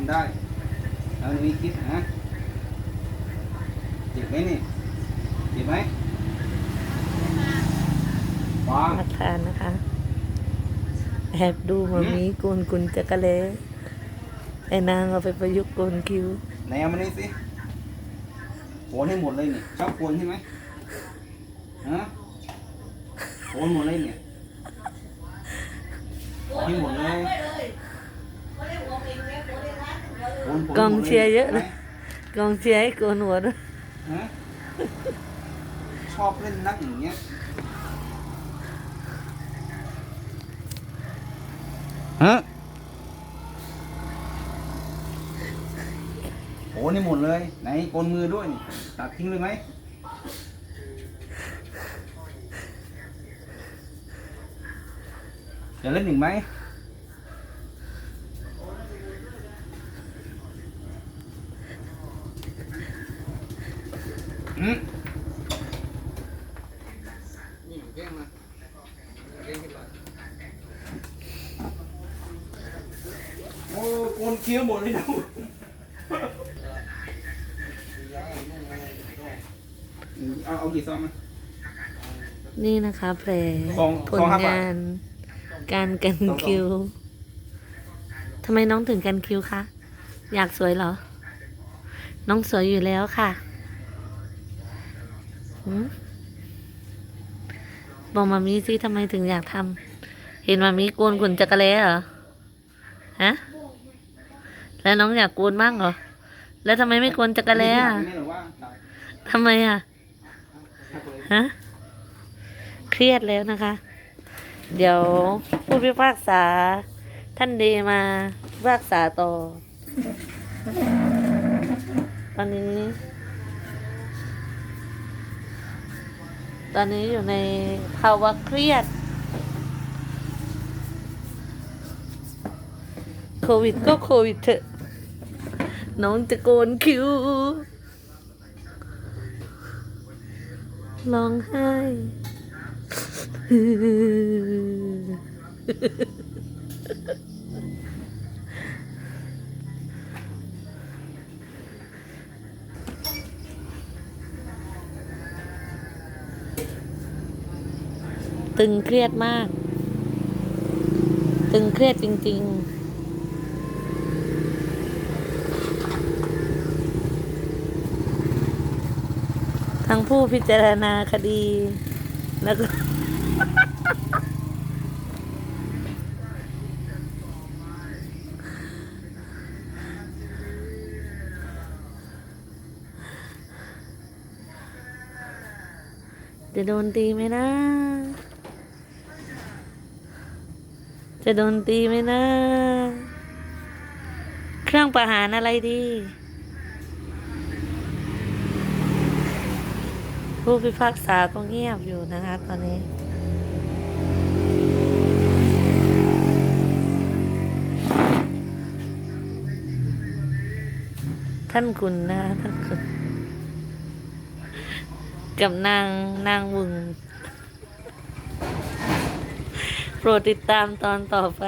ำได้แล้วนี่คิดฮะเจ็บไหมนี่เจ็บไหมฟังมาทานนะคะ แอบดูมามีโกนกุนจักระเลไอ้นางเอาไปประยุกต์โกนคิ้วไหนเอามานี่สิโอนให้หมดเลยนี่ชอบโกนใช่ไหมฮะโอนหมดเลยเนี่ยให้หมดเลยโอนผม กองเชียร์เยอะหมดนะกองเชียร์ให้โกนหัวด้วยฮะชอบเล่นนักอย่างเงี้ยฮะโอ้นี่หมดเลย ไหนโกนมือด้วยนี่ตัดทิ้งเลยไหมจะเล่นอีกไหม อืมนี่แก้มาแก้ขึ้นมาโอ้โกนเคี้ยวหมดเลยดูเอาเอากี่ซองมานี่นะคะแผลสองผสลองห้าบาท งาน การกันสองสองคิ้วทำไมน้องถึงกันคิ้วคะ อยากสวยเหรอ น้องสวยอยู่แล้วค่ะหืม บอกมามีสิทำไมถึงอยากทำเห็นมามีโกนขนจักรเล้เหรอฮะแล้วน้องอยากโกนบ้างเหรอแล้วทำไมไม่โกนจักรเล้อะไม่ทำไมอะฮะเครียดแล้วนะคะ เดี๋ยวผู้พิพากษา ท่านเดมาพิพากษาต่อตอนนี้ ตอนนี้อยู่ในภาวะเครียด โควิดก็โควิดเถอะ น้องจะโกนคิ้วร้องไห้ ตึงเครียดมาก ตึงเครียดจริง ๆทั้งผู้พิจารณาคดี แล้วก็ จะโดนตีไหมนะ จะโดนตีไหมนะ เครื่องประหารอะไรดี ผู้พิพากษาก็เงียบอยู่นะคะตอนนี้ท่านคุณนะท่านคุณกับนางนางวึง โปรดติดตามตอนต่อไป